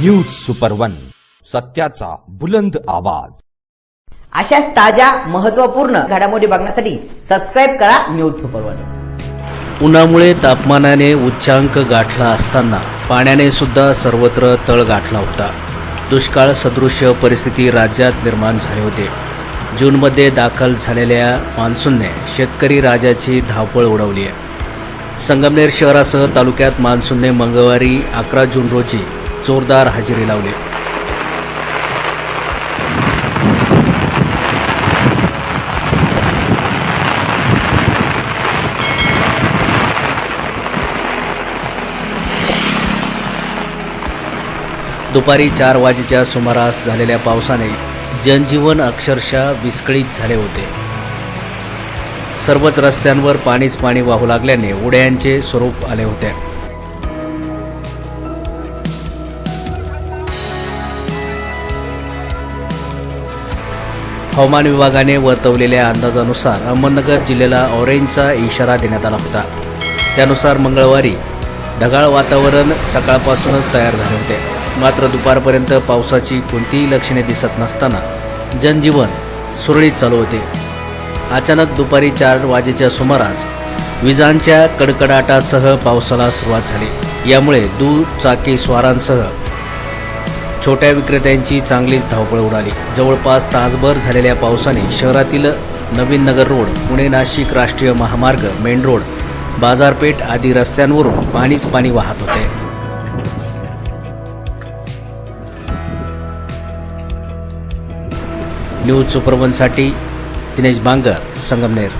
News super one सत्याचा बुलंद आवाज. अशाच ताज्या महत्त्वपूर्ण घडामोडी बघण्यासाठी सबस्क्राईब करा न्यूज सुपर वन उन्हामुळे तापमानाने उच्चांक गाठला असताना पाण्याने सुद्धा सर्वत्र तळ गाठला होता. दुष्काळ सदृश्य परिस्थिती राज्यात निर्माण झाले होते. जूनमध्ये दाखल झालेल्या मान्सूनने शेतकरी राजाची धावपळ उडवली आहे. संगमनेर शहरासह तालुक्यात मान्सूनने मंगळवारी अकरा जून रोजी जोरदार हजेरी लावली. दुपारी चार वाजेच्या सुमारास झालेल्या पावसाने जनजीवन अक्षरशः विस्कळीत झाले होते. सर्वच रस्त्यांवर पाणीच पाणी वाहू लागल्याने उड्यांचे स्वरूप आले होते. हवामान विभागाने वर्तवलेल्या अंदाजानुसार अहमदनगर जिल्ह्याला ऑरेंजचा इशारा देण्यात आला होता. त्यानुसार मंगळवारी ढगाळ वातावरण सकाळपासूनच तयार झाले होते. मात्र दुपारपर्यंत पावसाची कोणतीही लक्षणे दिसत नसताना जनजीवन सुरळीत चालू होते. अचानक दुपारी चार वाजेच्या सुमारास विजांच्या कडकडाटासह पावसाला सुरुवात झाली. यामुळे दुचाकी स्वारांसह छोट्या विक्रेत्यांची चांगलीच धावपळ उडाली. जवळपास तासभर झालेल्या पावसाने शहरातील नवीन नगर रोड पुणे नाशिक राष्ट्रीय महामार्ग मेन रोड बाजारपेठ आदी रस्त्यांवरून पाणीच पाणी वाहत होते. न्यूज सुपरवनसाठी दिनेश बांगर संगमनेर.